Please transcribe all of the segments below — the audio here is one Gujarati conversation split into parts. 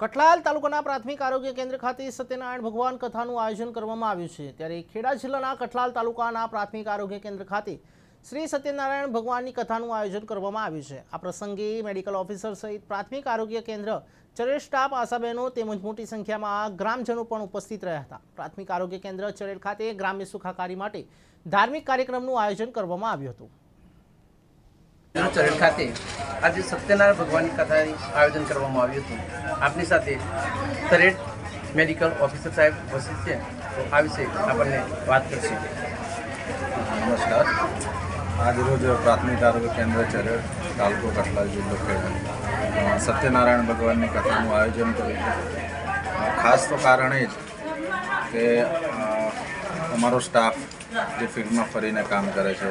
કઠલાલ તાલુકાના પ્રાથમિક આરોગ્ય કેન્દ્ર ખાતે સત્યનારાયણ ભગવાન કથાનું આયોજન કરવામાં આવ્યું છે. ત્યારે ખેડા જિલ્લાના કઠલાલ તાલુકાના પ્રાથમિક આરોગ્ય કેન્દ્ર ખાતે શ્રી સત્યનારાયણ ભગવાનની કથાનું આયોજન કરવામાં આવ્યું છે. આ પ્રસંગે મેડિકલ ઓફિસર સહિત પ્રાથમિક આરોગ્ય કેન્દ્ર ચરેલ સ્ટાફ, આશાબહેનો તેમજ મોટી સંખ્યામાં ગ્રામજનો પણ ઉપસ્થિત રહ્યા હતા. પ્રાથમિક આરોગ્ય કેન્દ્ર ચરેલ ખાતે ગ્રામ્ય સુખાકારી માટે ધાર્મિક કાર્યક્રમનું આયોજન કરવામાં આવ્યું હતું. ચરણ ખાતે આજે સત્યનારાયણ ભગવાનની કથાની આયોજન કરવામાં આવ્યું હતું. આપની સાથે તરેડ મેડિકલ ઓફિસર સાહેબ ઉપસ્થિત છે. આ વિશે આપણને વાત કરશે. નમસ્કાર. આજરોજ પ્રાથમિક આરોગ્ય કેન્દ્ર ચરેડ, તાલુકો કટલા જિલ્લો ખેડા સત્યનારાયણ ભગવાનની કથાનું આયોજન કર્યું ખાસ તો કારણ જ કે અમારો સ્ટાફ જે ફિલ્ડમાં ફરીને કામ કરે છે,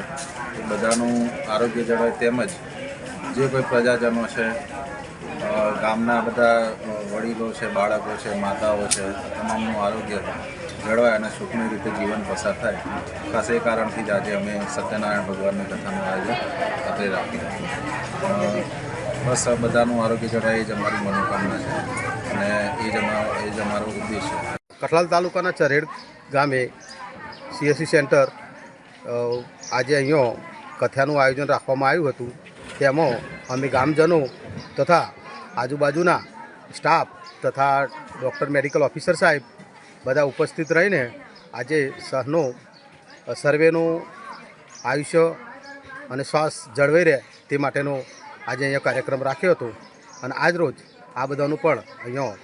એ બધાનું આરોગ્ય જળવાય તેમજ જે કોઈ પ્રજાજનો છે ગામના બધા વડીલો છે, બાળકો છે, માતાઓ છે, તમામનું આરોગ્ય જળવાય અને સુખની રીતે જીવન પસાર થાય. ખાસ એ કારણથી જ આજે અમે સત્યનારાયણ ભગવાનની કથાનું આયોજન ખાતે રાખી બસ બધાનું આરોગ્ય જળવાય એ જ અમારી મનોકામના છે અને એ જ એ જ અમારો ઉદ્દેશ છે. કઠલાલ તાલુકાના ચરેડ ગામે સીએસસી સેન્ટર આજે અહીંયા કથાનું આયોજન રાખવામાં આવ્યું હતું. તેમાં અમે ગામજનો તથા આજુબાજુના સ્ટાફ તથા ડૉક્ટર, મેડિકલ ઓફિસર સાહેબ બધા ઉપસ્થિત રહીને આજે સહનો સર્વેનું આયુષ્ય અને શ્વાસ જળવાઈ રહે તે માટેનો આજે અહીંયા કાર્યક્રમ રાખ્યો હતો. અને આજ રોજ આ બધાનું પણ અહીંયા